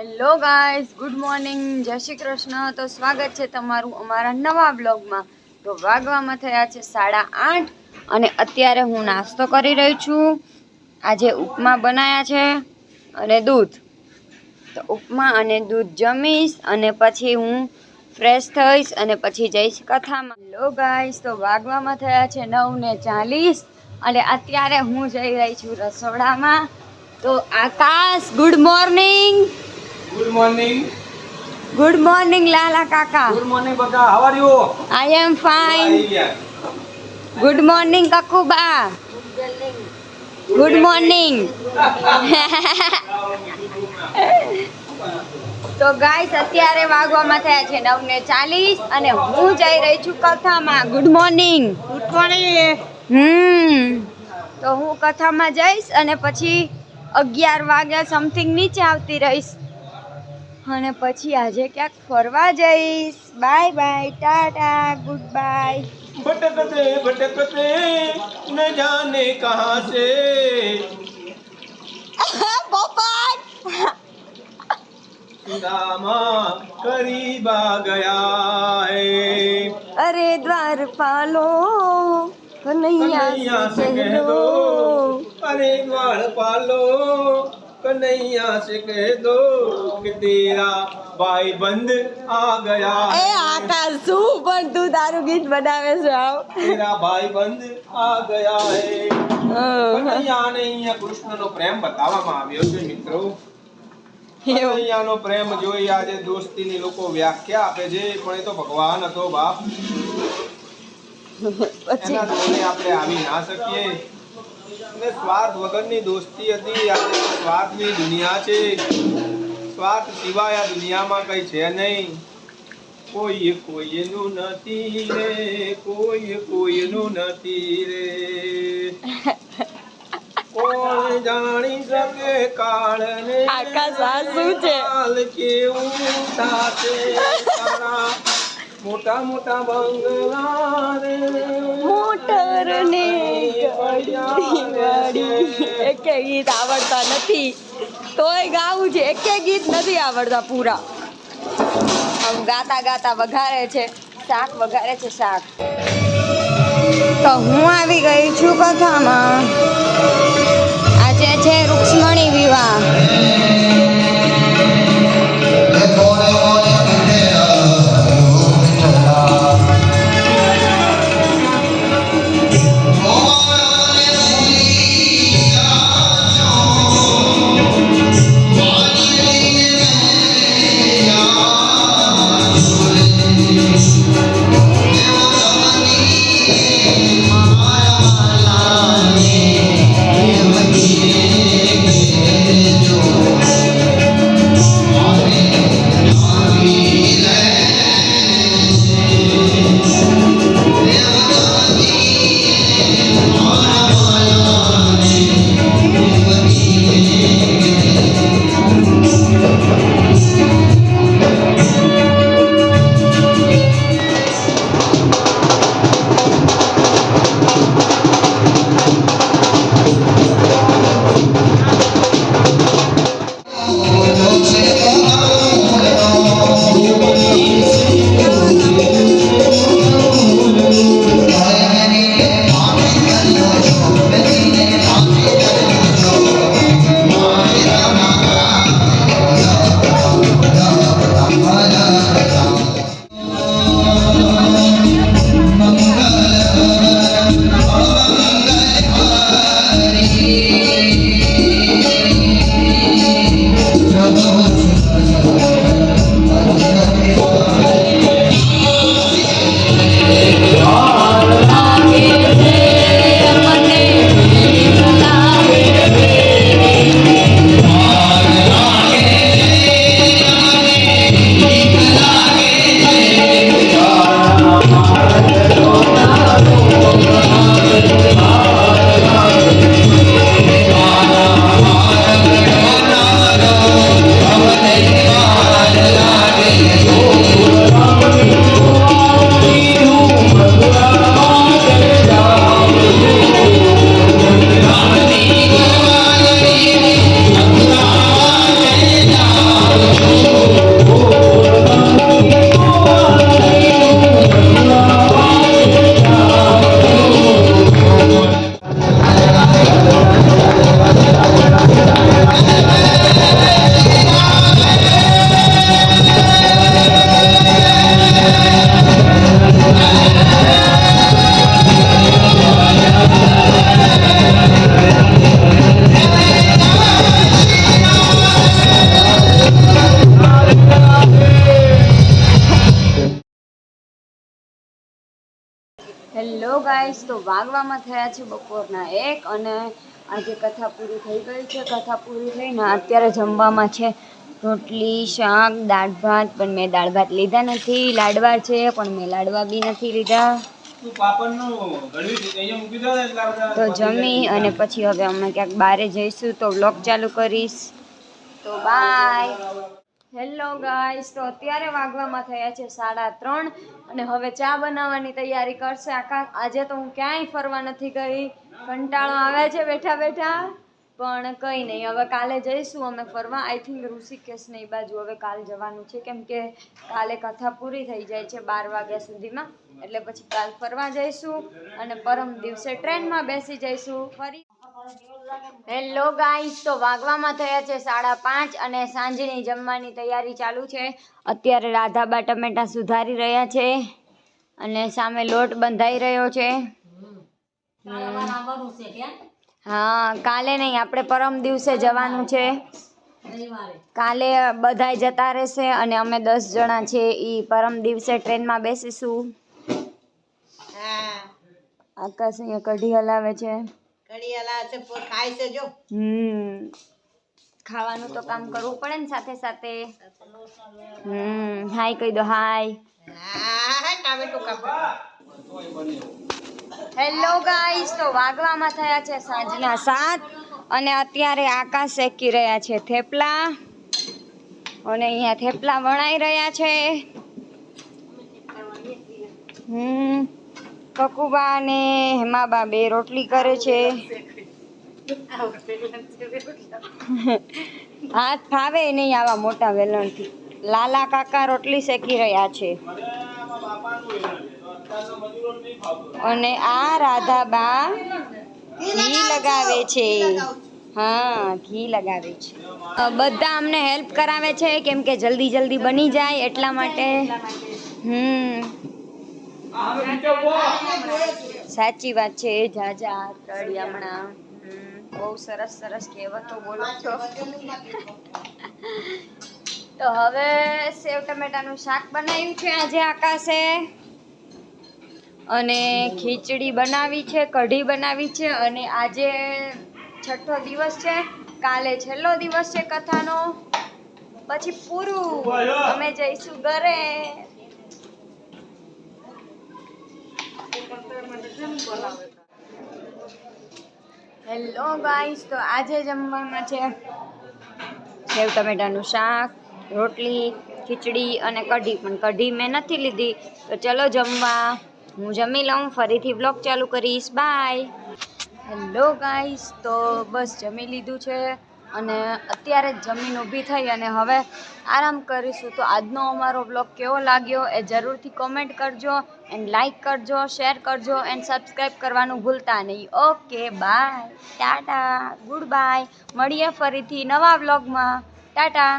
Hello guys good morning જય શ્રી કૃષ્ણ. તો સ્વાગત છે તમારું અમારા નવા બ્લોગમાં તો વાગવામાં થયા છે સાડા આઠ અને અત્યારે હું નાસ્તો કરી રહી છું. આજે ઉપમા બનાવ્યા છે અને દૂધ. તો ઉપમા અને દૂધ જમીશ અને પછી હું ફ્રેશ થઈશ અને પછી જઈશ કથામાં. હેલો ગાઈસ તો વાગવામાં થયા છે નવ ને ચાલીસ અને અત્યારે હું જઈ રહી છું રસોડામાં. તો Akash good morning good morning good morning લાલા કાકા ગુડ મોર્નિંગ બકા how are you I am fine good morning કકુબા good morning તો ગાઈસ અત્યારે વાગવામાં થયા છે નવ ને ચાલીસ અને હું જઈ રહી છું કથામાં. Good morning good morning hmm. તો હું કથામાં જઈશ અને પછી અગિયાર વાગ્યા સમથિંગ નીચે આવતી રહીશ. અને પછી આજે ક્યાંક ફરવા જઈશ. Bye bye Tata good bye ભટકતે ભટકતે ન જાને કહા સે? ગોપાલ રામા કરીબા ગયા હે અરે દ્વારપાલો કનૈયા સે કહે દો અરે દ્વારપાલો दो दो अरे द्वार पालो कन्हैया से कह दो कि तेरा भाई बंद आ गया એ है આકાશ શું પણ તું તારું ગીત બનાવે છે આવ तेरा भाई बंद आ गया है કનૈયાને અહીંયા કૃષ્ણનો પ્રેમ બતાવવામાં આવ્યો છે મિત્રો કનૈયાનો પ્રેમ જોઈ આજે દોસ્તીની લોકો વ્યાખ્યા આપે છે પણ એ તો ભગવાન હતો બાપ પછી એના જોડે આપણે આવી ના શકીએ અને સ્વાર્થ વગરની દોસ્તી હતી આજે સ્વાર્થની દુનિયા છે. સ્વાર્થ સિવાય આ દુનિયામાં કઈ છે નહીં. કોઈ કોઈનું નથી રે કોઈ કોઈનું નથી રે. કોણ જાણી શકે કાળને? આકાશ, આ શું છે? કેવું તારા મોટા મોટા બંગલા રે મોટર ને એક એકે ગીત આવડતા નથી. તોય ગાવું છે. એકે ગીત નથી આવડતા પૂરા. આમ ગાતા ગાતા વઘારે છે. શાક વઘારે છે શાક. તો હું આવી ગઈ છું કથામાં. આજે છે રૂક્ષ્મણી વિવાહ. ગાઈસ તો વાગવામાં થયા છે બપોરના એક અને આજે કથા પૂરી થઈ ગઈ છે. કથા પૂરી થઈને અત્યારે જમવામાં છે રોટલી શાક દાળ ભાત પણ મેં દાળ ભાત લીધા નથી. લાડવા છે પણ મેં લાડવા બી નથી લીધા. તું જમી અને પછી હવે અમે ક્યાંક બહારે જઈશું તો વ્લોગ ચાલુ કરીશ. તો બાય હેલો ગાઈસ તો અત્યારે વાગવામાં થયા છે સાડા ત્રણ અને હવે ચા બનાવવાની તૈયારી કરશે. આખા આજે તો હું ક્યાંય ફરવા નથી ગઈ. કંટાળો આવે છે બેઠા બેઠા. પણ કંઈ નહીં. હવે કાલે જઈશું અમે ફરવા. આઈ થિંક ઋષિકેશને એ બાજુ હવે કાલ જવાનું છે. કેમ કે કાલે કથા પૂરી થઈ જાય છે બાર વાગ્યા સુધીમાં. એટલે પછી કાલ ફરવા જઈશું અને પરમ દિવસે ટ્રેનમાં બેસી જઈશું. ફરી હેલો ગાઈસ તો વાગવામાં થયા છે સાડા પાંચ અને સાંજની જમવાની તૈયારી ચાલુ છે. અત્યારે રાધાબા ટમેટા સુધારી રહ્યા છે અને સામે લોટ બંધાઈ રહ્યો છે. હા કાલે નહીં આપણે પરમ દિવસે જવાનું છે. કાલે બધાય જતા રહેશે અને અમે દસ જણા છે એ પરમ દિવસે ટ્રેનમાં બેસીશું. આકાશ અહીંયા કઢી હલાવે છે. હમ. ખાવાનું તો કામ કરવું પડે ને સાથે સાથે. હમ. હાય કહી દો હાય. હેલો ગાઈસ તો વાગવામાં થયા છે સાંજના સાત અને અત્યારે આકાશ શેકી રહ્યા છે થેપલા. અને અહીંયા થેપલા વણાઈ રહ્યા છે. હમ. કકુબા અને હેમાબા બે રોટલી કરે છે. હાથ ફાવે નહીં આવા મોટા વેલણથી. લાલા કાકા રોટલી શેકી રહ્યા છે. અને આ રાધાબા ઘી લગાવે છે. હા, ઘી લગાવે છે. બધા અમને હેલ્પ કરાવે છે, કેમ કે જલ્દી જલ્દી બની જાય એટલા માટે. હમ. સાચી વાત છે જાજા તળી હમણાં. બહુ સરસ સરસ કહેવતો બોલો છો. તો હવે સેવ ટમેટાનું શાક બનાવ્યું છે આજે આકાશે. અને ખીચડી બનાવી છે કઢી બનાવી છે અને આજે છઠ્ઠો દિવસ છે કાલે છેલ્લો દિવસ છે કથાનો. પછી પૂરું. અમે જઈશું ઘરે. હેલો ગાઈસ, તો આજે જમવામાં છે સેવ ટમેટાનું શાક, રોટલી, ખીચડી અને કઢી. પણ કઢી મેં નથી લીધી, તો ચલો જમવા. હું જમી લઉં, ફરીથી બ્લોગ ચાલુ કરીશ. બાય. હેલો ગાઈસ, તો બસ જમી લીધું છે અને અત્યારે જ જમીન ઊભી થઈ અને હવે આરામ કરીશું. તો આજનો અમારો બ્લોગ કેવો લાગ્યો એ જરૂરથી કોમેન્ટ કરજો. એન્ડ લાઈક કરજો શેર કરજો એન્ડ સબસ્ક્રાઈબ કરવાનું ભૂલતા નહીં. Okay bye Tata good bye મળીએ ફરીથી નવા બ્લોગમાં ટાટા